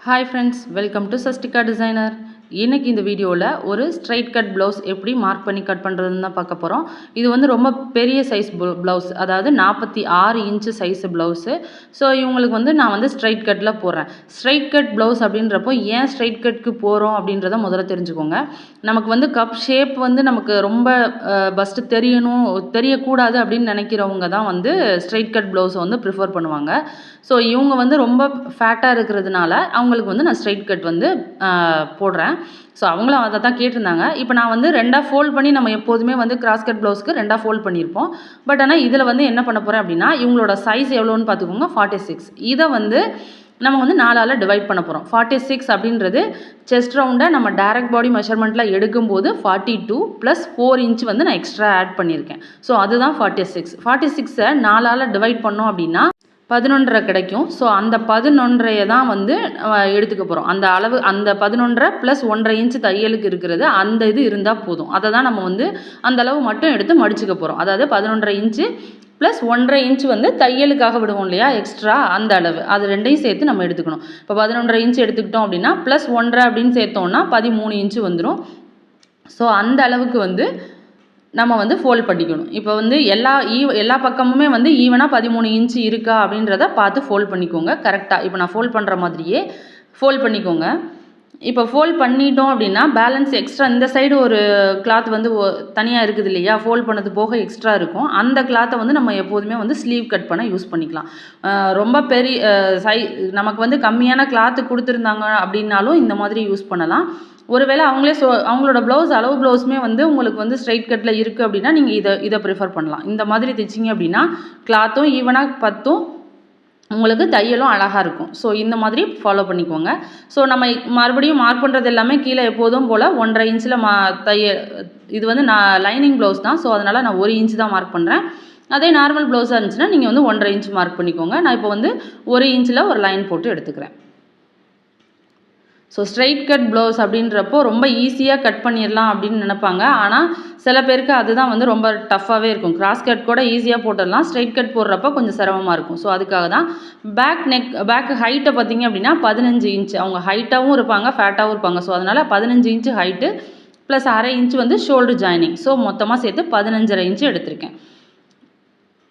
hi friends welcome to Sastika designer இன்றைக்கி இந்த வீடியோவில் ஒரு ஸ்ட்ரைட் கட் ப்ளவுஸ் எப்படி மார்க் பண்ணி கட் பண்ணுறதுன்னு தான் பார்க்க போகிறோம் இது வந்து ரொம்ப பெரிய சைஸ் ப்ளவுஸ் அதாவது நாற்பத்தி ஆறு இன்ச்சு சைஸ் ப்ளவுஸு ஸோ இவங்களுக்கு வந்து நான் வந்து ஸ்ட்ரைட் கட்டில் போடுறேன். ஸ்ட்ரைட் கட் ப்ளவுஸ் அப்படின்றப்போ ஏன் ஸ்ட்ரைட் கட்க்கு போகிறோம் அப்படின்றத முதல்ல தெரிஞ்சுக்கோங்க. நமக்கு வந்து கப் ஷேப் வந்து நமக்கு ரொம்ப பஸ்ட்டு தெரியணும் தெரியக்கூடாது அப்படின்னு நினைக்கிறவங்க தான் வந்து ஸ்ட்ரைட் கட் ப்ளவுஸை வந்து ப்ரிஃபர் பண்ணுவாங்க. ஸோ இவங்க வந்து ரொம்ப ஃபேட்டாக இருக்கிறதுனால அவங்களுக்கு வந்து நான் ஸ்ட்ரைட் கட் வந்து போடுறேன். ஸோ அவங்களும் அதை தான் கேட்டிருந்தாங்க. இப்போ நான் வந்து ரெண்டாக ஃபோல்ட் பண்ணி நம்ம எப்போதுமே வந்து கிராஸ் கட் ப்ளவுஸ்க்கு ரெண்டாக ஃபோல்ட் பண்ணியிருப்போம். பட் ஆனால் இதில் வந்து என்ன பண்ண போகிறேன் அப்படின்னா இவங்களோட சைஸ் எவ்வளோன்னு பார்த்துக்கோங்க. ஃபார்ட்டி சிக்ஸ் இதை வந்து நம்ம வந்து நாலால் டிவைட் பண்ண போகிறோம் ஃபார்ட்டி சிக்ஸ் அப்படின்றது செஸ்ட் ரவுண்டை நம்ம டேரக்ட் பாடி மெஷர்மெண்ட்டில் எடுக்கும்போது forty two plus four inch வந்து நான் எக்ஸ்ட்ரா ஆட் பண்ணியிருக்கேன். ஸோ அதுதான் ஃபார்ட்டி சிக்ஸ் ஃபார்ட்டி சிக்ஸை நாலால் டிவைட் பண்ணோம் அப்படின்னா பதினொன்றரை கிடைக்கும். ஸோ அந்த பதினொன்றையை தான் வந்து எடுத்துக்க போகிறோம் அந்த அளவு அந்த பதினொன்றரை ப்ளஸ் ஒன்றரை இன்ச் தையலுக்கு இருக்கிறது அந்த இது இருந்தால் போதும். அதை தான் நம்ம வந்து அந்த அளவு மட்டும் எடுத்து மடிச்சுக்க போகிறோம் அதாவது பதினொன்றரை இன்ச்சு ப்ளஸ் ஒன்றரை இன்ச் வந்து தையலுக்காக விடுவோம் இல்லையா? எக்ஸ்ட்ரா அந்த அளவு. அது ரெண்டையும் சேர்த்து நம்ம எடுத்துக்கணும். இப்போ பதினொன்றரை இன்ச் எடுத்துக்கிட்டோம் அப்படின்னா ப்ளஸ் ஒன்றரை அப்படின்னு சேர்த்தோம்னா பதிமூணு இன்ச்சு வந்துடும் ஸோ அந்த அளவுக்கு வந்து நம்ம வந்து ஃபோல்ட் பண்ணிக்கணும். இப்போ வந்து எல்லா ஈவ் எல்லா பக்கமுமே வந்து ஈவனாக பதிமூணு இன்ச்சு இருக்கா அப்படின்றத பார்த்து ஃபோல்ட் பண்ணிக்கோங்க. கரெக்டாக இப்போ நான் ஃபோல்ட் பண்ணுற மாதிரியே ஃபோல்ட் பண்ணிக்கோங்க. இப்போ ஃபோல்ட் பண்ணிட்டோம் அப்படின்னா பேலன்ஸ் எக்ஸ்ட்ரா இந்த சைடு ஒரு கிளாத் வந்து தனியாக இருக்குது இல்லையா? ஃபோல்ட் பண்ணது போக எக்ஸ்ட்ரா இருக்கும். அந்த கிளாத்தை வந்து நம்ம எப்போதுமே வந்து ஸ்லீவ் கட் பண்ண யூஸ் பண்ணிக்கலாம். ரொம்ப பெரிய சை நமக்கு வந்து கம்மியான கிளாத்து கொடுத்துருந்தாங்க அப்படின்னாலும் இந்த மாதிரி யூஸ் பண்ணலாம். ஒருவேளை அவங்களே ஸோ அவங்களோட ப்ளவுஸ் அளவு ப்ளவுஸுமே வந்து உங்களுக்கு வந்து ஸ்ட்ரைட் கட்டில் இருக்குது அப்படின்னா நீங்கள் இதை இதை ப்ரிஃபர் பண்ணலாம். இந்த மாதிரி தைச்சிங்க அப்படின்னா கிளாத்தும் ஈவனாக பத்தும் உங்களுக்கு தையலும் அழகாக இருக்கும். ஸோ இந்த மாதிரி ஃபாலோ பண்ணிக்கோங்க. ஸோ நம்ம மறுபடியும் மார்க் பண்ணுறது எல்லாமே கீழே எப்போதும் போல் ஒன்றரை இன்ச்சில் மா தைய இது வந்து நான் லைனிங் ப்ளவுஸ் தான். ஸோ அதனால் நான் ஒரு இன்ச் தான் மார்க் பண்ணுறேன் அதே நார்மல் ப்ளவுஸாக இருந்துச்சுன்னா நீங்கள் வந்து ஒன்றரை இன்ச் மார்க் பண்ணிக்கோங்க. நான் இப்போ வந்து ஒரு இன்ச்சில் ஒரு லைன் போட்டு எடுத்துக்கிறேன். ஸோ ஸ்ட்ரைட் கட் ப்ளவுஸ் அப்படின்றப்போ ரொம்ப ஈஸியாக கட் பண்ணிடலாம் அப்படின்னு நினைப்பாங்க. ஆனால் சில பேருக்கு அதுதான் வந்து ரொம்ப டஃப்பாகவே இருக்கும். கிராஸ் கட் கூட ஈஸியாக போட்டுடலாம் ஸ்ட்ரைட் கட் போடுறப்ப கொஞ்சம் சிரமமாக இருக்கும். ஸோ அதுக்காக தான் பேக் நெக் பேக் ஹைட்டை பார்த்தீங்க அப்படின்னா பதினஞ்சு இன்ச்சு அவங்க ஹைட்டாகவும் இருப்பாங்க ஃபேட்டாகவும் இருப்பாங்க. ஸோ அதனால் பதினஞ்சு இன்ச்சு ஹைட்டு ப்ளஸ் அரை இன்ச்சு வந்து ஷோல்டர் ஜாயினிங் ஸோ மொத்தமாக சேர்த்து பதினஞ்சரை இன்ச்சு எடுத்திருக்கேன்.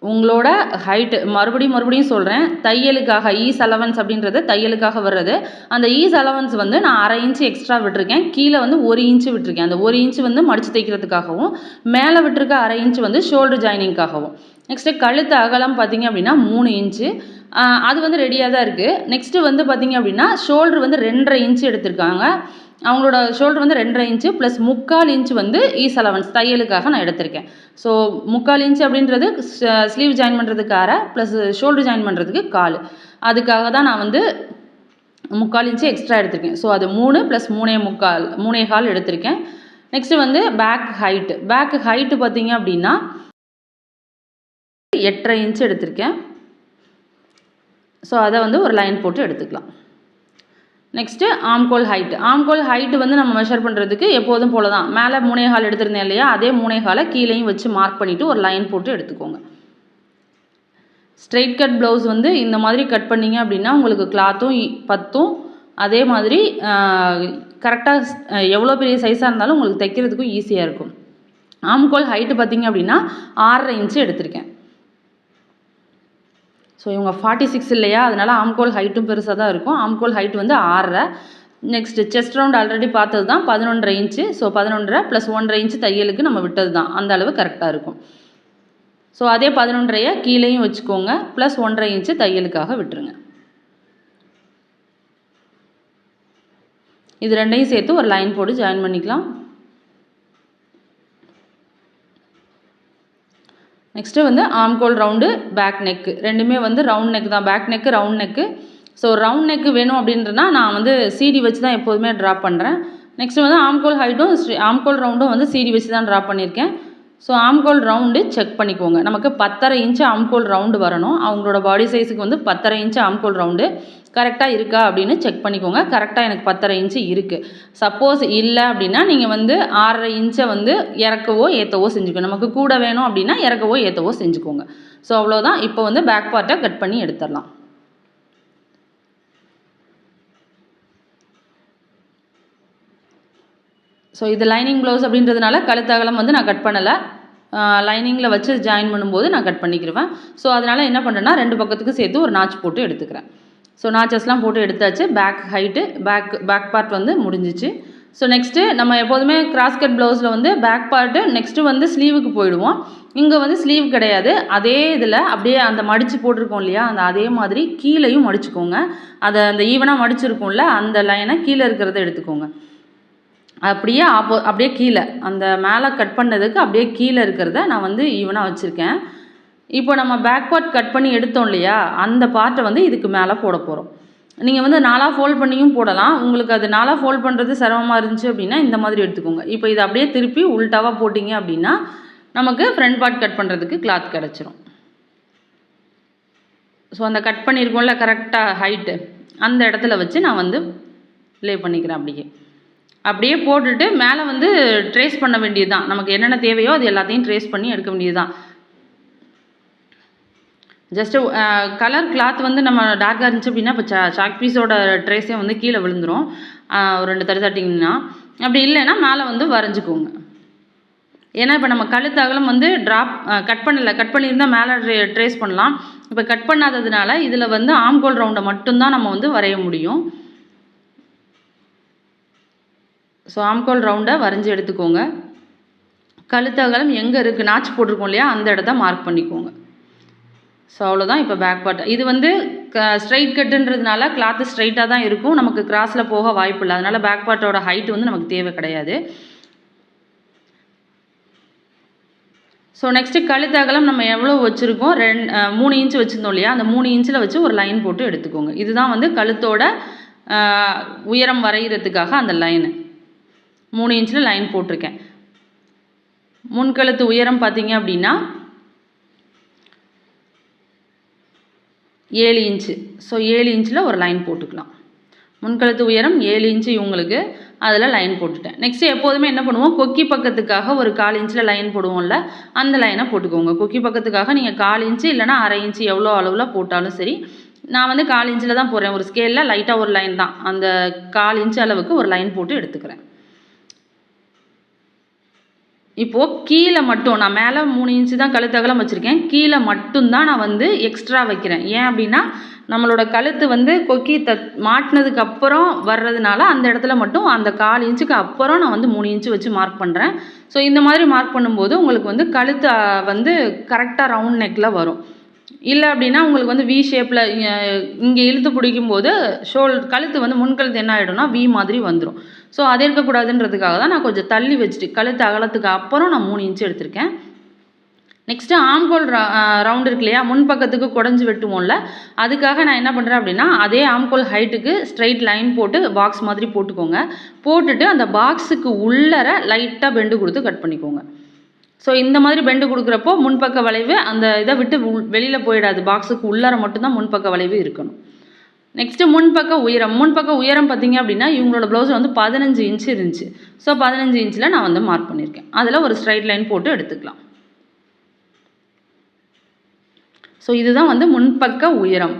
உங்களோட ஹைட்டு மறுபடியும் மறுபடியும் சொல்கிறேன் தையலுக்காக ஈஸ் அலவன்ஸ் அப்படின்றது தையலுக்காக வர்றது. அந்த ஈஸ் அலவன்ஸ் வந்து நான் அரை இன்ச்சு எக்ஸ்ட்ரா விட்டுருக்கேன். கீழே வந்து ஒரு இன்ச்சு விட்டுருக்கேன். அந்த ஒரு இன்ச்சு வந்து மடித்து தைக்கிறதுக்காகவும் மேலே விட்டுருக்க அரை இன்ச்சு வந்து ஷோல்டர் ஜாயினிங்காகவும் நெக்ஸ்ட்டு கழுத்து அகலம் பார்த்தீங்க அப்படின்னா மூணு இன்ச்சு அது வந்து ரெடியாக தான் இருக்குது நெக்ஸ்ட்டு வந்து பார்த்திங்க அப்படின்னா ஷோல்டர் வந்து ரெண்டரை இன்ச்சு எடுத்திருக்காங்க. அவங்களோட ஷோல்டர் வந்து ரெண்டரை இன்ச்சு ப்ளஸ் முக்கால் இன்ச்சு வந்து ஈஸ் அலவன்ஸ் தையலுக்காக நான் எடுத்திருக்கேன். ஸோ முக்கால் இன்ச்சு அப்படின்றது ஸ்லீவ் ஜாயின் பண்ணுறதுக்கு அரை ப்ளஸ் ஷோல்டர் ஜாயின் பண்ணுறதுக்கு கால். அதுக்காக தான் நான் வந்து முக்கால் இன்ச்சு எக்ஸ்ட்ரா எடுத்திருக்கேன். ஸோ அது மூணு ப்ளஸ் மூணே முக்கால் மூணே கால் எடுத்திருக்கேன். நெக்ஸ்ட்டு வந்து பேக் ஹைட்டு பேக் ஹைட்டு பார்த்தீங்க அப்படின்னா எட்டரை இன்ச்சு எடுத்திருக்கேன். ஸோ அதை வந்து ஒரு லைன் போட்டு எடுத்துக்கலாம். நெக்ஸ்ட்டு ஆம்கோல் ஹைட்டு ஆம்கோல் ஹைட்டு வந்து நம்ம மெஷர் பண்ணுறதுக்கு எப்போதும் போல தான் மேலே மூணேகால் எடுத்திருந்தேன் இல்லையா? அதே மூணே காலை கீழேயும் வச்சு மார்க் பண்ணிவிட்டு ஒரு லைன் போட்டு எடுத்துக்கோங்க. ஸ்ட்ரெயிட் கட் ப்ளவுஸ் வந்து இந்த மாதிரி கட் பண்ணீங்க அப்படின்னா உங்களுக்கு கிளாத்தும் பத்தும் அதே மாதிரி கரெக்டாக எவ்வளோ பெரிய சைஸாக இருந்தாலும் உங்களுக்கு தைக்கிறதுக்கும் ஈஸியாக இருக்கும். ஆம்கோல் ஹைட்டு பார்த்தீங்க அப்படின்னா ஆறரை இன்ச்சு எடுத்திருக்கேன். ஸோ இவங்க ஃபார்ட்டி சிக்ஸ் இல்லையா? அதனால் ஆம்கோல் ஹைட்டும் பெருசாக தான் இருக்கும். ஆம்கோல் ஹைட் வந்து ஆறரை. நெக்ஸ்ட்டு செஸ்ட் ரவுண்ட் ஆல்ரெடி பார்த்தது தான் பதினொன்றரை இன்ச்சு ஸோ பதினொன்றரை ப்ளஸ் ஒன்றரை இன்ச்சு தையலுக்கு நம்ம விட்டது தான். அந்த அளவு கரெக்டாக இருக்கும். ஸோ அதே பதினொன்றையை கீழேயும் வச்சுக்கோங்க. ப்ளஸ் ஒன்றரை இன்ச்சு தையலுக்காக விட்டுருங்க. இது ரெண்டையும் சேர்த்து ஒரு லைன் போட்டு ஜாயின் பண்ணிக்கலாம். நெக்ஸ்ட்டு வந்து ஆம்கோல் ரவுண்டு பேக் நெக்கு ரெண்டுமே வந்து ரவுண்ட் நெக் தான். Back neck round neck so round neck வேணும் அப்படின்றனா நான் வந்து சீடி வச்சு தான் எப்போதுமே ட்ரா பண்ணுறேன் நெக்ஸ்ட்டு வந்து ஆம்கோல் ஹைட்டும் ஆம்கோல் ரவுண்டும் வந்து சீடி வச்சு தான் ட்ரா பண்ணியிருக்கேன். ஸோ ஆம்கோல் ரவுண்டு செக் பண்ணிக்கோங்க. நமக்கு பத்தரை இன்ச்சு ஆம்கோல் ரவுண்டு வரணும். அவங்களோட பாடி சைஸுக்கு வந்து பத்தரை இன்ச்சு ஆம்கோல் ரவுண்டு கரெக்டாக இருக்கா அப்படின்னு செக் பண்ணிக்கோங்க. கரெக்டாக எனக்கு பத்தரை இன்ச்சு இருக்குது சப்போஸ் இல்லை அப்படின்னா நீங்கள் வந்து ஆறரை இன்ச்சை வந்து இறக்கவோ ஏற்றவோ செஞ்சுக்கோ நமக்கு கூட வேணும் அப்படின்னா இறக்கவோ ஏற்றவோ செஞ்சுக்கோங்க. ஸோ அவ்வளோதான் இப்போ வந்து பேக் பார்ட்டை கட் பண்ணி எடுத்துடலாம். ஸோ இது லைனிங் ப்ளவுஸ் அப்படின்றதுனால கழுத்தகலம் வந்து நான் கட் பண்ணலை. லைனிங்கில் வச்சு ஜாயின் பண்ணும்போது நான் கட் பண்ணிக்கிருவேன். ஸோ அதனால் என்ன பண்ணுறேன்னா ரெண்டு பக்கத்துக்கு சேர்த்து ஒரு நாச்சு போட்டு எடுத்துக்கிறேன். ஸோ நாச்சஸ்லாம் போட்டு எடுத்தாச்சு. Back height back back part வந்து முடிஞ்சிச்சு. ஸோ நெக்ஸ்ட்டு நம்ம எப்போதுமே கிராஸ்கட் ப்ளவுஸில் வந்து பேக் பார்ட்டு நெக்ஸ்ட்டு வந்து ஸ்லீவுக்கு போயிடுவோம். இங்கே வந்து ஸ்லீவ் கிடையாது. அதே இதில் அப்படியே அந்த மடித்து போட்டிருக்கோம் இல்லையா? அந்த அதே மாதிரி கீழேயும் மடிச்சுக்கோங்க. அதை அந்த ஈவனாக மடிச்சிருக்கோம்ல அந்த லைனை கீழே இருக்கிறத எடுத்துக்கோங்க. அப்படியே ஆப்போ அப்படியே கீழே. அந்த மேலே கட் பண்ணதுக்கு அப்படியே கீழே இருக்கிறத நான் வந்து ஈவனாக வச்சுருக்கேன். இப்போ நம்ம பேக் பார்ட் கட் பண்ணி எடுத்தோம் இல்லையா? அந்த பார்ட்டை வந்து இதுக்கு மேலே போட போகிறோம் நீங்கள் வந்து நாலாக ஃபோல்ட் பண்ணியும் போடலாம். உங்களுக்கு அது நாலாக ஃபோல்ட் பண்ணுறது சிரமமாக இருந்துச்சு அப்படின்னா இந்த மாதிரி எடுத்துக்கோங்க. இப்போ இதை அப்படியே திருப்பி உள்டாவாக போட்டிங்க அப்படின்னா நமக்கு ஃப்ரண்ட் பார்ட் கட் பண்ணுறதுக்கு கிளாத் கிடச்சிரும். ஸோ அந்த கட் பண்ணியிருக்கோம்ல கரெக்டாக ஹைட்டு அந்த இடத்துல வச்சு நான் வந்து லே பண்ணிக்கிறேன் அப்படியே. அப்படியே போட்டுட்டு மேலே வந்து ட்ரேஸ் பண்ண வேண்டியது தான் நமக்கு என்னென்ன தேவையோ அது எல்லாத்தையும் ட்ரேஸ் பண்ணி எடுக்க வேண்டியது தான் ஜஸ்ட்டு கலர் கிளாத் வந்து நம்ம டார்க்காக இருந்துச்சு அப்படின்னா இப்போ சா சாக் பீஸோட ட்ரேஸே வந்து கீழே விழுந்துரும். ஒரு ரெண்டு தட்டு தட்டிங்கன்னா அப்படி இல்லைன்னா மேலே வந்து வரைஞ்சிக்கோங்க. ஏன்னா இப்போ நம்ம கழுத்து அகலம் வந்து ட்ராப் கட் பண்ணலை. கட் பண்ணியிருந்தால் மேலே ட்ரே ட்ரேஸ் பண்ணலாம். இப்போ கட் பண்ணாததுனால இதில் வந்து ஆம்கோல் ரவுண்டை மட்டும்தான் நம்ம வந்து வரைய முடியும். ஸோ ஆம்கோல் ரவுண்டை வரைஞ்சி எடுத்துக்கோங்க. கழுத்து அகலம் எங்கே இருக்குது நாச்சு போட்டிருக்கோம் இல்லையா? அந்த இடத்த மார்க் பண்ணிக்கோங்க. ஸோ அவ்வளோதான் இப்போ பேக் பார்ட் இது வந்து க ஸ்ட்ரைட் கட்டுன்றதுனால கிளாத்து ஸ்ட்ரைட்டாக தான் இருக்கும். நமக்கு கிராஸில் போக வாய்ப்பு இல்லை. அதனால் பேக் பார்ட்டோட ஹைட் வந்து நமக்கு தேவை கிடையாது. ஸோ நெக்ஸ்ட்டு கழுத்து அகலம் நம்ம எவ்வளோ வச்சுருக்கோம்? ரெண் மூணு இன்ச்சு வச்சுருந்தோம் இல்லையா? அந்த மூணு இன்ச்சில் வச்சு ஒரு லைன் போட்டு எடுத்துக்கோங்க. இதுதான் வந்து கழுத்தோட உயரம் வரைகிறதுக்காக அந்த லைனு மூணு இன்ச்சில் லைன் போட்டிருக்கேன். முன்கழுத்து உயரம் பார்த்தீங்க அப்படின்னா ஏழு இன்ச்சு. ஸோ ஏழு இன்ச்சில் ஒரு லைன் போட்டுக்கலாம். முன்கழுத்து உயரம் ஏழு இன்ச்சு இவங்களுக்கு. அதில் லைன் போட்டுட்டேன். நெக்ஸ்ட்டு எப்போதுமே என்ன பண்ணுவோம்? கொக்கி பக்கத்துக்காக ஒரு கால் இன்ச்சில் லைன் போடுவோம்ல அந்த லைனை போட்டுக்கோங்க. கொக்கி பக்கத்துக்காக நீங்கள் கால் இன்ச்சு இல்லைனா அரை இன்ச்சு எவ்வளோ அளவில் போட்டாலும் சரி நான் வந்து கால் இன்ச்சில் தான் போடுறேன். ஒரு ஸ்கேலில் லைட்டாக ஒரு லைன் தான். அந்த கால் இன்ச்சு அளவுக்கு ஒரு லைன் போட்டு எடுத்துக்கிறேன். இப்போது கீழே மட்டும் நான் மேலே மூணு இன்ச்சு தான் கழுத்து அகலம் வச்சுருக்கேன். கீழே மட்டும்தான் நான் வந்து எக்ஸ்ட்ரா வைக்கிறேன். ஏன் அப்படின்னா நம்மளோட கழுத்து வந்து கொக்கி த மாட்டினதுக்கு அப்புறம் வர்றதுனால அந்த இடத்துல மட்டும் அந்த கால் இன்ச்சுக்கு அப்புறம் நான் வந்து மூணு இன்ச்சு வச்சு மார்க் பண்ணுறேன் ஸோ இந்த மாதிரி மார்க் பண்ணும்போது உங்களுக்கு வந்து கழுத்து வந்து கரெக்டாக ரவுண்ட் நெக்கில் வரும். இல்லை அப்படின்னா உங்களுக்கு வந்து வி ஷேப்பில் இங்கே இழுத்து பிடிக்கும் போது ஷோல் கழுத்து வந்து முன்கழுத்து என்ன ஆகிடும்னா வி மாதிரி வந்துடும் ஸோ அது இருக்கக்கூடாதுன்றதுக்காக தான் நான் கொஞ்சம் தள்ளி வச்சுட்டு கழுத்து அகலத்துக்கு அப்புறம் நான் மூணு இன்ச்சு எடுத்திருக்கேன். நெக்ஸ்ட்டு ஆம்கோல் ரவுண்ட் இருக்கு இல்லையா? முன்பக்கத்துக்கு குடஞ்சி வெட்டுவோம்ல அதுக்காக நான் என்ன பண்ணுறேன் அப்படின்னா அதே ஆம்கோல் ஹைட்டுக்கு ஸ்ட்ரைட் லைன் போட்டு பாக்ஸ் மாதிரி போட்டுக்கோங்க. போட்டுட்டு அந்த பாக்ஸுக்கு உள்ளர லைட்டாக பெண்டு கொடுத்து கட் பண்ணிக்கோங்க. ஸோ இந்த மாதிரி பெண்டு கொடுக்குறப்போ முன்பக்க வளைவு அந்த இதை விட்டு வெளியில் போயிடாது. பாக்ஸுக்கு உள்ளார மட்டும்தான் முன்பக்க வளைவு இருக்கணும். நெக்ஸ்ட்டு முன்பக்க உயரம். முன்பக்க உயரம் பார்த்தீங்க அப்படின்னா இவங்களோட ப்ளவுஸ் வந்து பதினஞ்சு இன்ச்சு இருந்துச்சு. ஸோ பதினஞ்சு இன்ச்சில் நான் வந்து மார்க் பண்ணியிருக்கேன். அதில் ஒரு ஸ்ட்ரைட் லைன் போட்டு எடுத்துக்கலாம். ஸோ இதுதான் வந்து முன்பக்க உயரம்.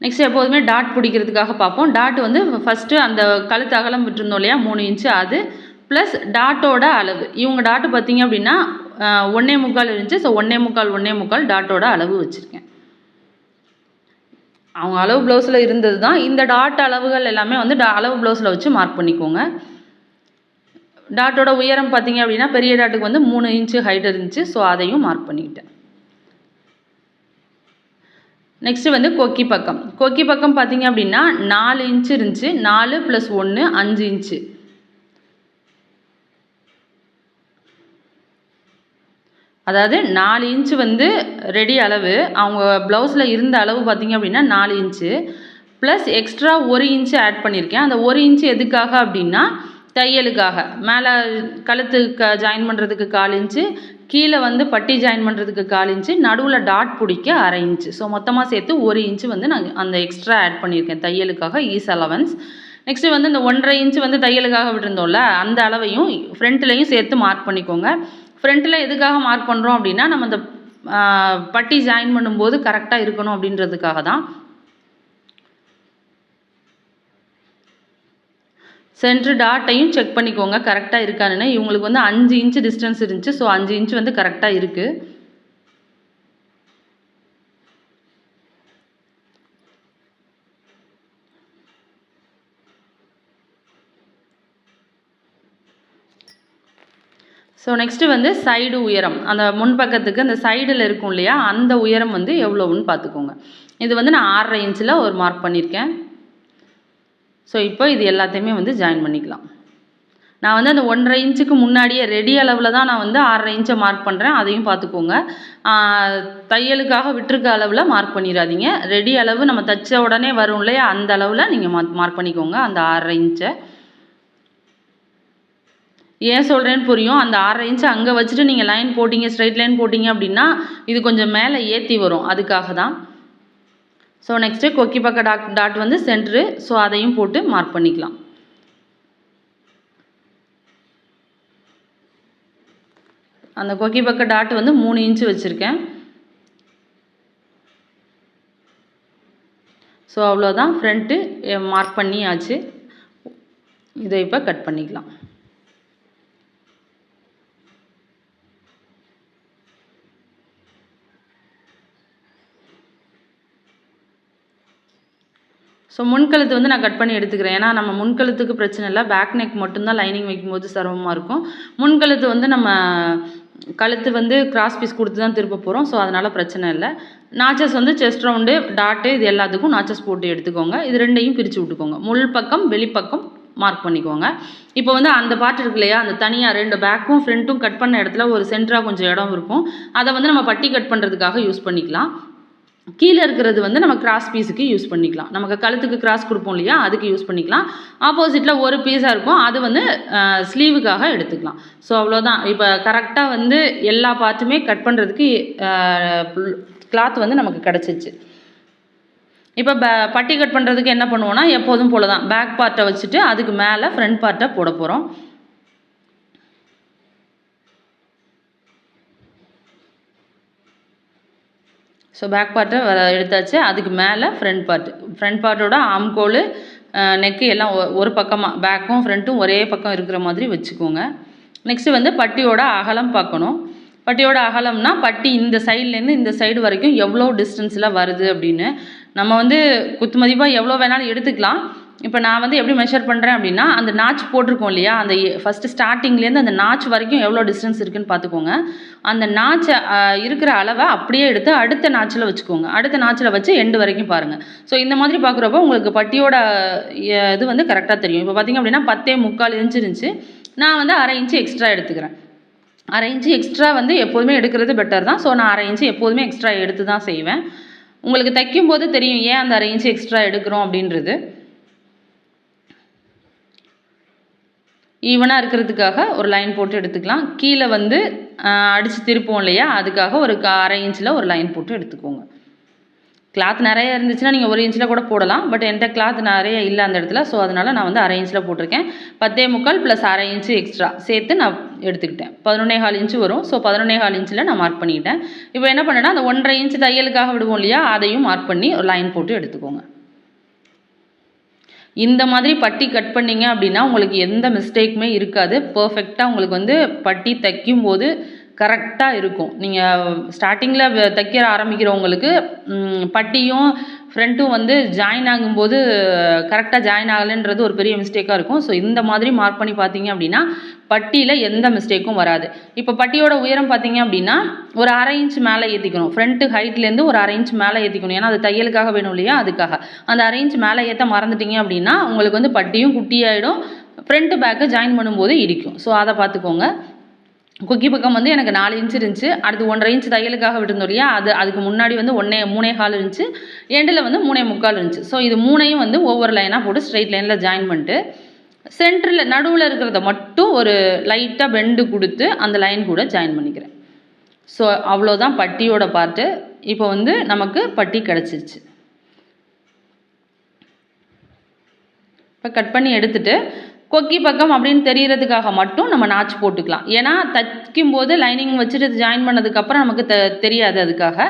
நெக்ஸ்ட் எப்போதுமே டாட் பிடிக்கிறதுக்காக பார்ப்போம். டாட் வந்து ஃபஸ்ட்டு அந்த கழுத்து அகலம் விட்டுருந்தோம் இல்லையா? மூணு இன்ச்சு அது. ப்ளஸ் டாட்டோட அளவு. இவங்க டாட்டு பார்த்திங்க அப்படின்னா ஒன்றே முக்கால் இருந்துச்சு. ஸோ ஒன்றே முக்கால் ஒன்றே முக்கால் டாட்டோட அளவு வச்சுருக்கேன். அவங்க அளவு ப்ளவுஸில் இருந்தது தான். இந்த டாட் அளவுகள் எல்லாமே வந்து டா அளவு ப்ளவுஸில் வச்சு மார்க் பண்ணிக்கோங்க. டாட்டோட உயரம் பார்த்தீங்க அப்படின்னா பெரிய டாட்டுக்கு வந்து மூணு இன்ச்சு ஹைட் இருந்துச்சு. ஸோ அதையும் மார்க் பண்ணிக்கிட்டேன். நெக்ஸ்ட்டு வந்து கொக்கி பக்கம். கொக்கி பக்கம் பார்த்தீங்க அப்படின்னா நாலு இன்ச்சு இருந்துச்சு. நாலு ப்ளஸ் ஒன்று அஞ்சு இன்ச்சு அதாவது நாலு இன்ச்சு வந்து ரெடி அளவு. அவங்க ப்ளவுஸில் இருந்த அளவு பார்த்தீங்க அப்படின்னா நாலு இன்ச்சு ப்ளஸ் எக்ஸ்ட்ரா ஒரு இன்ச்சு ஆட் பண்ணியிருக்கேன். அந்த ஒரு இன்ச்சு எதுக்காக அப்படின்னா தையலுக்காக. மேலே கழுத்து க ஜாயின் பண்ணுறதுக்கு கால் இன்ச்சு கீழே வந்து பட்டி ஜாயின் பண்ணுறதுக்கு கால் இன்ச்சு நடுவில் டாட் பிடிக்க அரை இன்ச்சு ஸோ மொத்தமாக சேர்த்து ஒரு இன்ச்சு வந்து நான் அந்த எக்ஸ்ட்ரா ஆட் பண்ணியிருக்கேன். தையலுக்காக ஈஸ் அலவன்ஸ் நெக்ஸ்ட்டு வந்து இந்த ஒன்றரை இன்ச்சு வந்து தையலுக்காக விட்டுருந்தோம்ல அந்த அளவையும் ஃப்ரண்ட்லேயும் சேர்த்து மார்க் பண்ணிக்கோங்க. ஃப்ரண்ட்டில் எதுக்காக மார்க் பண்ணுறோம் அப்படின்னா நம்ம அந்த பட்டி ஜாயின் பண்ணும்போது கரெக்டாக இருக்கணும் அப்படின்றதுக்காக தான். சென்ட்ரு டாட்டையும் செக் பண்ணிக்கோங்க கரெக்டாக இருக்கானுன்னு இவங்களுக்கு வந்து அஞ்சு இன்ச்சு டிஸ்டன்ஸ் இருந்துச்சு ஸோ அஞ்சு இன்ச்சு வந்து கரெக்டாக இருக்குது ஸோ நெக்ஸ்ட்டு வந்து சைடு உயரம். அந்த முன்பக்கத்துக்கு அந்த சைடில் இருக்கும் இல்லையா? அந்த உயரம் வந்து எவ்வளோன்னு பார்த்துக்கோங்க. இது வந்து நான் ஆறரை இன்ச்சில் ஒரு மார்க் பண்ணியிருக்கேன் ஸோ இப்போ இது எல்லாத்தையுமே வந்து ஜாயின் பண்ணிக்கலாம். நான் வந்து அந்த ஒன்றரை இன்ச்சுக்கு முன்னாடியே ரெடி அளவில் தான் நான் வந்து ஆறரை இன்ச்சை மார்க் பண்ணுறேன் அதையும் பார்த்துக்கோங்க. தையலுக்காக விட்டுருக்க அளவில் மார்க் பண்ணிடாதீங்க. ரெடி அளவு நம்ம தைச்ச உடனே வரும் இல்லையா? அந்த அளவில் நீங்கள் மார்க் மார்க் பண்ணிக்கோங்க. அந்த ஆறரை இன்ச்சை. ஏன் சொல்கிறேன்னு புரியும். அந்த ஆறரை இன்ச்சு அங்கே வச்சுட்டு நீங்கள் லைன் போட்டிங்க ஸ்ட்ரைட் லைன் போட்டிங்க அப்படின்னா இது கொஞ்சம் மேலே ஏற்றி வரும். அதுக்காக தான் ஸோ நெக்ஸ்ட்டு கொக்கி பக்க டாட் டாட் வந்து சென்ட்ரு ஸோ அதையும் போட்டு மார்க் பண்ணிக்கலாம். அந்த கொக்கி பக்க டாட் வந்து மூணு இன்ச்சு வச்சுருக்கேன். ஸோ அவ்வளோதான் ஃப்ரண்ட்டு மார்க் eh, பண்ணியாச்சு. இதை இப்போ கட் பண்ணிக்கலாம். ஸோ முன்கழுத்து வந்து நான் கட் பண்ணி எடுத்துக்கிறேன். ஏன்னா நம்ம முன்கழுத்துக்கு பிரச்சனை இல்லை. பேக் நெக் மட்டும்தான் லைனிங் வைக்கும்போது சிரமமாக இருக்கும். முன்கழுத்து வந்து நம்ம கழுத்து வந்து கிராஸ் பீஸ் கொடுத்து தான் திருப்ப போகிறோம் ஸோ அதனால் பிரச்சனை இல்லை. நாச்சஸ் வந்து செஸ்ட் ரவுண்டு டாட்டு இது எல்லாத்துக்கும் நாச்சஸ் போட்டு எடுத்துக்கோங்க. இது ரெண்டையும் பிரித்து விட்டுக்கோங்க. முள் பக்கம் வெளிப்பக்கம் மார்க் பண்ணிக்கோங்க. இப்போ வந்து அந்த பார்ட் இருக்கு இல்லையா? அந்த தனியாக ரெண்டு பேக்கும் ஃப்ரண்ட்டும் கட் பண்ண இடத்துல ஒரு சென்டராக கொஞ்சம் இடம் இருக்கும். அதை வந்து நம்ம பட்டி கட் பண்ணுறதுக்காக யூஸ் பண்ணிக்கலாம். கீழே இருக்கிறது வந்து நம்ம கிராஸ் பீஸுக்கு யூஸ் பண்ணிக்கலாம். நமக்கு கழுத்துக்கு கிராஸ் கொடுப்போம் இல்லையா? அதுக்கு யூஸ் பண்ணிக்கலாம். ஆப்போசிட்டில் ஒரு பீஸாக இருக்கும். அது வந்து ஸ்லீவுக்காக எடுத்துக்கலாம். ஸோ அவ்வளோதான் இப்போ கரெக்டாக வந்து எல்லா பார்ட்டுமே கட் பண்ணுறதுக்கு கிளாத் வந்து நமக்கு கிடச்சிச்சு. இப்போ ப பட்டி கட் பண்ணுறதுக்கு என்ன பண்ணுவோன்னா எப்போதும் போல தான் பேக் பார்ட்டை வச்சுட்டு அதுக்கு மேலே ஃப்ரண்ட் பார்ட்டை போட போகிறோம் ஸோ பேக் பார்ட்டை எடுத்தாச்சு. அதுக்கு மேலே ஃப்ரண்ட் பார்ட்டு ஃப்ரண்ட் பார்ட்டோட ஆம்கோல் நெக்கு எல்லாம் ஒரு பக்கமாக பேக்கும் ஃப்ரண்ட்டும் ஒரே பக்கம் இருக்கிற மாதிரி வச்சுக்கோங்க. நெக்ஸ்ட்டு வந்து பட்டியோட அகலம் பார்க்கணும். பட்டியோட அகலம்னா பட்டி இந்த சைட்லேருந்து இந்த சைடு வரைக்கும் எவ்வளோ டிஸ்டன்ஸில் வருது அப்படின்னு. நம்ம வந்து குத்து மதிப்பாக எவ்வளோ வேணாலும் எடுத்துக்கலாம். இப்போ நான் வந்து எப்படி மெஷர் பண்ணுறேன் அப்படின்னா அந்த நாச் போட்டிருக்கோம் இல்லையா? அந்த ஃபஸ்ட்டு ஸ்டார்டிங்லேருந்து அந்த நாச் வரைக்கும் எவ்வளோ டிஸ்டன்ஸ் இருக்குதுன்னு பார்த்துக்கோங்க. அந்த நாச்சை இருக்கிற அளவை அப்படியே எடுத்து அடுத்த நாச்சில் வச்சுக்கோங்க. அடுத்த நாச்சில் வச்சு எண்டு வரைக்கும் பாருங்கள் ஸோ இந்த மாதிரி பார்க்குறப்போ உங்களுக்கு பட்டியோட இது வந்து கரெக்டாக தெரியும். இப்போ பார்த்திங்க அப்படின்னா பத்தே முக்கால் இன்ச்சு இருந்துச்சு. நான் வந்து அரை இன்ச்சு எக்ஸ்ட்ரா எடுத்துக்கிறேன். அரை இன்ச்சு எக்ஸ்ட்ரா வந்து எப்போதுமே எடுக்கிறது பெட்டர் தான். ஸோ நான் அரை இன்ச்சு எப்போதுமே எக்ஸ்ட்ரா எடுத்து தான் செய்வேன். உங்களுக்கு தைக்கும் போது தெரியும் ஏன் அந்த அரை இன்ச்சு எக்ஸ்ட்ரா எடுக்கிறோம் அப்படின்றது. ஈவனாக இருக்கிறதுக்காக ஒரு லைன் போட்டு எடுத்துக்கலாம். கீழே வந்து அடித்து திருப்போம் இல்லையா? அதுக்காக ஒரு அரை இன்ச்சில் ஒரு லைன் போட்டு எடுத்துக்கோங்க. கிளாத் நிறைய இருந்துச்சுன்னா நீங்கள் ஒரு இன்ச்சில் கூட போடலாம். பட் என்கிட்ட கிளாத் நிறைய இல்லை அந்த இடத்துல. ஸோ அதனால் நான் வந்து அரை இன்ச்சில் போட்டிருக்கேன். பத்தே முக்கால் ப்ளஸ் அரை இன்ச்சு எக்ஸ்ட்ரா சேர்த்து நான் எடுத்துக்கிட்டேன். பதினொன்னே கால் இன்ச்சு வரும். ஸோ பதினொன்னே கால் இன்ச்சில் நான் மார்க் பண்ணிக்கிட்டேன். இப்போ என்ன பண்ணேன்னா அந்த ஒன்றரை இன்ச்சு தையலுக்காக விடுவோம் இல்லையா? அதையும் மார்க் பண்ணி ஒரு லைன் போட்டு எடுத்துக்கோங்க. இந்த மாதிரி பட்டி கட் பண்ணிங்க அப்படின்னா உங்களுக்கு எந்த மிஸ்டேக்குமே இருக்காது. பர்ஃபெக்டாக உங்களுக்கு வந்து பட்டி தைக்கும்போது கரெக்டாக இருக்கும். நீங்கள் ஸ்டார்டிங்கில் தைக்க ஆரம்பிக்கிறவங்களுக்கு பட்டியும் ஃப்ரண்ட்டும் வந்து ஜாயின் ஆகும்போது கரெக்டாக ஜாயின் ஆகலைன்றது ஒரு பெரிய மிஸ்டேக்காக இருக்கும். ஸோ இந்த மாதிரி மார்க் பண்ணி பார்த்தீங்க அப்படின்னா பட்டியில் எந்த மிஸ்டேக்கும் வராது. இப்போ பட்டியோட உயரம் பார்த்தீங்க அப்படின்னா ஒரு அரை இன்ச் மேலே ஏற்றிக்கணும் ஃப்ரண்ட்டு ஹைட்லேருந்து ஒரு அரை இன்ச் மேலே ஏற்றிக்கணும் ஏன்னா அது தையலுக்காக வேணும் இல்லையா? அதுக்காக. அந்த அரை இன்ச் மேலே ஏற்ற மறந்துட்டீங்க அப்படின்னா உங்களுக்கு வந்து பட்டியும் குட்டியாயிடும். ஃப்ரண்ட்டு பேக்கை ஜாயின் பண்ணும்போது இடிக்கும். ஸோ அதை பார்த்துக்கோங்க. குக்கி பக்கம் வந்து எனக்கு நாலு இன்ச்சு இருந்துச்சு. அடுத்து ஒன்றரை இன்ச்சு தையலுக்காக விட்டுருந்தோம் இல்லையா? அது அதுக்கு முன்னாடி வந்து ஒன்றே மூணே கால் இருந்துச்சு. எண்டில் வந்து மூணே முக்கால் இருந்துச்சு. ஸோ இது மூணையும் வந்து ஒவ்வொரு லைனாக போட்டு ஸ்ட்ரைட் லைனில் ஜாயின் பண்ணிட்டு சென்டரில் நடுவில் இருக்கிறத மட்டும் ஒரு லைட்டாக பெண்டு கொடுத்து அந்த லைன் கூட ஜாயின் பண்ணிக்கிறேன். ஸோ அவ்வளோதான் பட்டியோட பார்ட்டு இப்போ வந்து நமக்கு பட்டி கிடச்சிருச்சு. இப்போ கட் பண்ணி எடுத்துகிட்டு கொக்கி பக்கம் அப்படின்னு தெரியறதுக்காக மட்டும் நம்ம நாச்சு போட்டுக்கலாம். ஏன்னா தைக்கும் போது லைனிங் வச்சுட்டு ஜாயின் பண்ணதுக்கப்புறம் நமக்கு தெ தெரியாது அதுக்காக.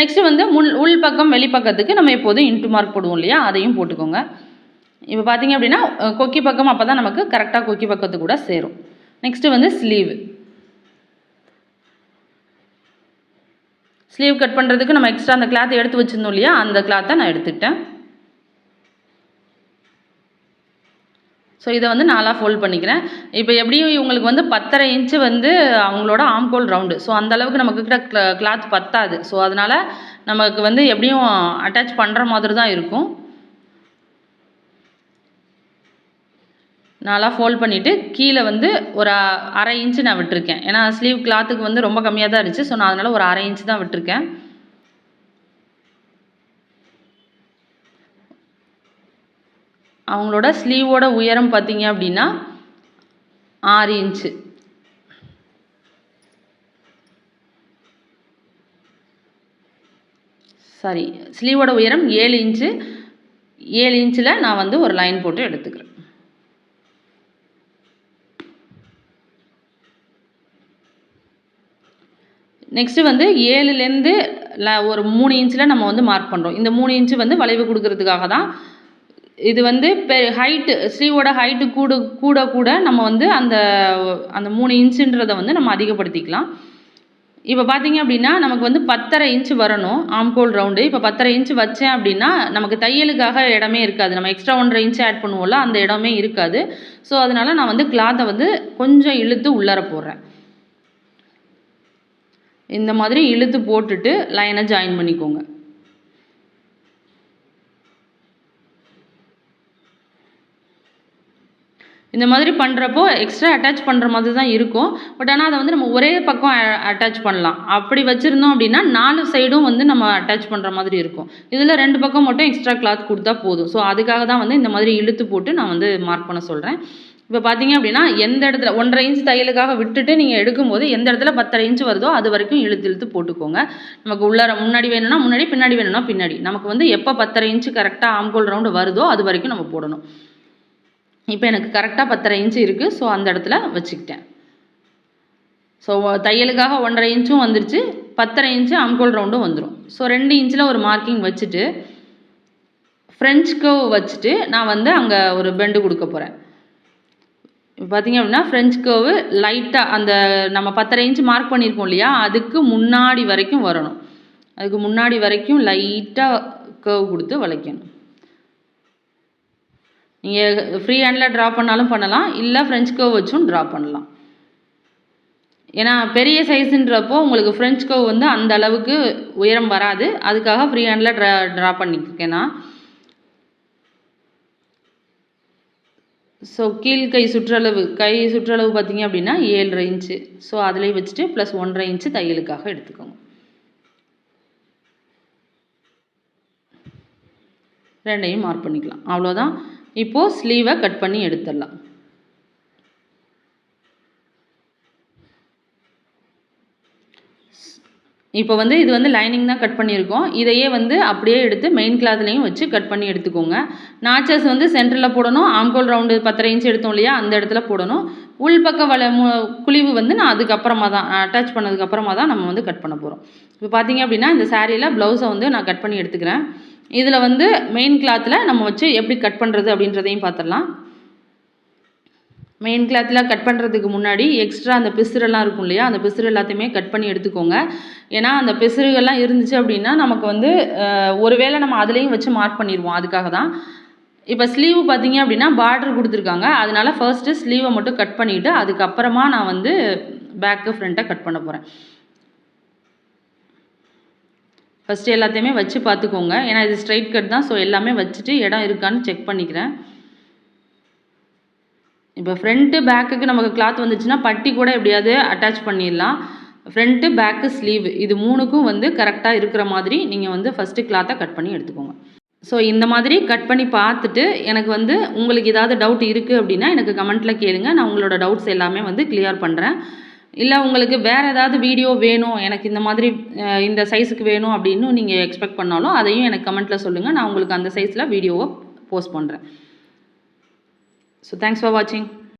நெக்ஸ்ட்டு வந்து முள் உள் பக்கம் வெளிப்பக்கத்துக்கு நம்ம எப்போதும் இன்ட்டு மார்க் போடுவோம் இல்லையா? அதையும் போட்டுக்கோங்க. இப்போ பார்த்தீங்க அப்படின்னா கொக்கி பக்கம் அப்போ தான் நமக்கு கரெக்டாக கொக்கி பக்கத்து கூட சேரும். நெக்ஸ்ட்டு வந்து ஸ்லீவ் ஸ்லீவ் கட் பண்ணுறதுக்கு நம்ம எக்ஸ்ட்ரா அந்த கிளாத்தை எடுத்து வச்சுருந்தோம் இல்லையா? அந்த கிளாத்தை நான் எடுத்துக்கிட்டேன். ஸோ இதை வந்து நாலாக ஃபோல்ட் பண்ணிக்கிறேன். இப்போ எப்படியும் இவங்களுக்கு வந்து பத்தரை இன்ச்சு வந்து அவங்களோட ஆம்கோல் ரவுண்டு ஸோ அந்தளவுக்கு நமக்கு கிட்ட கிளாத் பத்தாது. ஸோ அதனால் நமக்கு வந்து எப்படியும் அட்டாச் பண்ணுற மாதிரி தான் இருக்கும். நல்லா ஃபோல்ட் பண்ணிவிட்டு கீழே வந்து ஒரு அரை இன்ச்சு நான் விட்டுருக்கேன். ஏன்னா ஸ்லீவ் கிளாத்துக்கு வந்து ரொம்ப கம்மியாக தான் இருந்துச்சு. ஸோ நான் அதனால் ஒரு அரை இன்ச்சு தான் விட்டுருக்கேன். அவங்களோட ஸ்லீவோட உயரம் பார்த்தீங்க அப்படின்னா ஆறு இன்ச்சு சாரி ஸ்லீவோட உயரம் ஏழு இன்ச்சு ஏழு இன்ச்சில் நான் வந்து ஒரு லைன் போட்டு எடுத்துக்கிறேன். நெக்ஸ்ட்டு வந்து ஏழுலேருந்து ஒரு மூணு இன்ச்சில் நம்ம வந்து மார்க் பண்ணுறோம் இந்த மூணு இன்ச்சு வந்து வளைவு கொடுக்கறதுக்காக தான் இது வந்து பெ ஹைட்டு ஸ்லீவோட ஹைட்டு கூட கூட கூட நம்ம வந்து அந்த அந்த மூணு இன்ச்சுன்றதை வந்து நம்ம அதிகப்படுத்திக்கலாம். இப்போ பார்த்தீங்க அப்படின்னா நமக்கு வந்து பத்தரை இன்ச்சு வரணும் ஆம்கோல் ரவுண்டு இப்போ பத்தரை இன்ச்சு வச்சேன் அப்படின்னா நமக்கு தையலுக்காக இடமே இருக்காது. நம்ம எக்ஸ்ட்ரா ஒன்றரை இன்ச்சு ஆட் பண்ணுவோம்ல அந்த இடமே இருக்காது. ஸோ அதனால் நான் வந்து கிளாத்தை வந்து கொஞ்சம் இழுத்து உள்ளார போடுறேன். இந்த மாதிரி இழுத்து போட்டுட்டு லைனை ஜாயின் பண்ணிக்கோங்க. இந்த மாதிரி பண்ணுறப்போ எக்ஸ்ட்ரா அட்டாச் பண்ணுற மாதிரி தான் இருக்கும். பட் ஆனால் அதை வந்து நம்ம ஒரே பக்கம் அட்டாச் பண்ணலாம். அப்படி வச்சுருந்தோம் அப்படின்னா நாலு சைடும் வந்து நம்ம அட்டாச் பண்ணுற மாதிரி இருக்கும். இதில் ரெண்டு பக்கம் மட்டும் எக்ஸ்ட்ரா கிளாத் கொடுத்தா போதும். ஸோ அதுக்காக தான் வந்து இந்த மாதிரி இழுத்து போட்டு நான் வந்து மார்க் பண்ண சொல்கிறேன் இப்போ பார்த்தீங்க அப்படின்னா எந்த இடத்துல ஒன்றரை இன்ச் தையலுக்காக விட்டுட்டு நீங்கள் எடுக்கும்போது எந்த இடத்துல பத்தரை இன்ச் வருதோ அது வரைக்கும் இழுத்து இழுத்து போட்டுக்கோங்க. நமக்கு உள்ளார முன்னாடி வேணும்னா முன்னாடி பின்னாடி வேணும்னா பின்னாடி. நமக்கு வந்து எப்போ பத்தரை இன்ச்சு கரெக்டாக ஆம்கோல் ரவுண்டு வருதோ அது வரைக்கும் நம்ம போடணும். இப்போ எனக்கு கரெக்டாக பத்தரை இன்ச்சு இருக்குது ஸோ அந்த இடத்துல வச்சுக்கிட்டேன். ஸோ தையலுக்காக ஒன்றரை இன்ச்சும் வந்துருச்சு. பத்தரை இன்ச்சு அம்கோல் ரவுண்டும் வந்துடும் ஸோ ரெண்டு இன்ச்சில் ஒரு மார்க்கிங் வச்சுட்டு ஃப்ரெஞ்ச் கர்வ் வச்சுட்டு நான் வந்து அங்கே ஒரு பெண்டு கொடுக்க போகிறேன் பார்த்தீங்க அப்படின்னா ஃப்ரெஞ்ச் கர்வு லைட்டாக அந்த நம்ம பத்தரை இன்ச் மார்க் பண்ணியிருக்கோம் இல்லையா அதுக்கு முன்னாடி வரைக்கும் வரணும். அதுக்கு முன்னாடி வரைக்கும் லைட்டாக கர்வ் கொடுத்து வளைக்கணும். நீங்கள் ஃப்ரீ ஹேண்டில் ட்ரா பண்ணாலும் பண்ணலாம் இல்லை ஃப்ரெஞ்ச் கவ் வச்சும் ட்ரா பண்ணலாம். ஏன்னா பெரிய சைஸுன்றப்போ உங்களுக்கு ஃப்ரெஞ்ச் கவ் வந்து அந்த அளவுக்கு உயரம் வராது. அதுக்காக ஃப்ரீ ஹேண்டில் ட்ரா ட்ரா பண்ணிக்கேன் நான் ஸோ கீழ் கை சுற்றளவு கை சுற்றளவு பார்த்தீங்க அப்படின்னா ஏழரை இன்ச்சு ஸோ அதிலே வச்சுட்டு ப்ளஸ் ஒன்றரை இன்ச்சு தையலுக்காக எடுத்துக்கோங்க. ரெண்டையும் மார்க் பண்ணிக்கலாம். அவ்வளோதான் இப்போது ஸ்லீவை கட் பண்ணி எடுத்துடலாம். இப்போ வந்து இது வந்து லைனிங் தான் கட் பண்ணியிருக்கோம். இதையே வந்து அப்படியே எடுத்து மெயின் கிளாத்லேயும் வச்சு கட் பண்ணி எடுத்துக்கோங்க. நாச்சஸ் வந்து சென்டரில் போடணும். ஆம்கோல் ரவுண்டு பத்தரை இன்ச் எடுத்தோம் இல்லையா? அந்த இடத்துல போடணும். உள்பக்க வள மு குழிவு வந்து நான் அதுக்கப்புறமா தான் அட்டாச் பண்ணதுக்கப்புறமா தான் நம்ம வந்து கட் பண்ண போகிறோம் இப்போ பார்த்தீங்க அப்படின்னா இந்த சாரியில் ப்ளவுஸை வந்து நான் கட் பண்ணி எடுத்துக்கிறேன். இதில் வந்து மெயின் கிளாத்தில் நம்ம வச்சு எப்படி கட் பண்ணுறது அப்படின்றதையும் பார்த்துடலாம். மெயின் கிளாத்தில் கட் பண்ணுறதுக்கு முன்னாடி எக்ஸ்ட்ரா அந்த பிசுறெல்லாம் இருக்கும் இல்லையா? அந்த பிசுறு எல்லாத்தையுமே கட் பண்ணி எடுத்துக்கோங்க. ஏன்னா அந்த பிசுறுகள்லாம் இருந்துச்சு அப்படின்னா நமக்கு வந்து ஒருவேளை நம்ம அதுலேயும் வச்சு மார்க் பண்ணிடுவோம் அதுக்காக தான். இப்போ ஸ்லீவ் பார்த்தீங்க அப்படின்னா பார்டர் கொடுத்துருக்காங்க. அதனால் ஃபர்ஸ்ட்டு ஸ்லீவை மட்டும் கட் பண்ணிவிட்டு அதுக்கப்புறமா நான் வந்து பேக்கு ஃப்ரண்ட்டை கட் பண்ண போகிறேன் ஃபஸ்ட்டு எல்லாத்தையுமே வச்சு பார்த்துக்கோங்க. ஏன்னா இது ஸ்ட்ரைட் கட் தான். ஸோ எல்லாமே வச்சுட்டு இடம் இருக்கான்னு செக் பண்ணிக்கிறேன். இப்போ ஃப்ரண்ட்டு பேக்குக்கு நமக்கு கிளாத் வந்துச்சுன்னா பட்டி கூட எப்படியாவது அட்டாச் பண்ணிடலாம். ஃப்ரண்ட்டு பேக்கு ஸ்லீவ் இது மூணுக்கும் வந்து கரெக்டாக இருக்கிற மாதிரி நீங்கள் வந்து ஃபஸ்ட்டு கிளாத்தை கட் பண்ணி எடுத்துக்கோங்க. ஸோ இந்த மாதிரி கட் பண்ணி பார்த்துட்டு எனக்கு வந்து உங்களுக்கு ஏதாவது டவுட் இருக்குது அப்படின்னா எனக்கு கமெண்ட்டில் கேளுங்க. நான் உங்களோட டவுட்ஸ் எல்லாமே வந்து கிளியர் பண்ணுறேன் இல்லை உங்களுக்கு வேறு ஏதாவது வீடியோ வேணும் எனக்கு இந்த மாதிரி இந்த சைஸுக்கு வேணும் அப்படின்னு நீங்கள் எக்ஸ்பெக்ட் பண்ணாலும் அதையும் எனக்கு கமெண்ட்டில் சொல்லுங்கள் நான் உங்களுக்கு அந்த சைஸில் வீடியோவை போஸ்ட் பண்ணுறேன் ஸோ தேங்க்ஸ் ஃபார் வாட்சிங்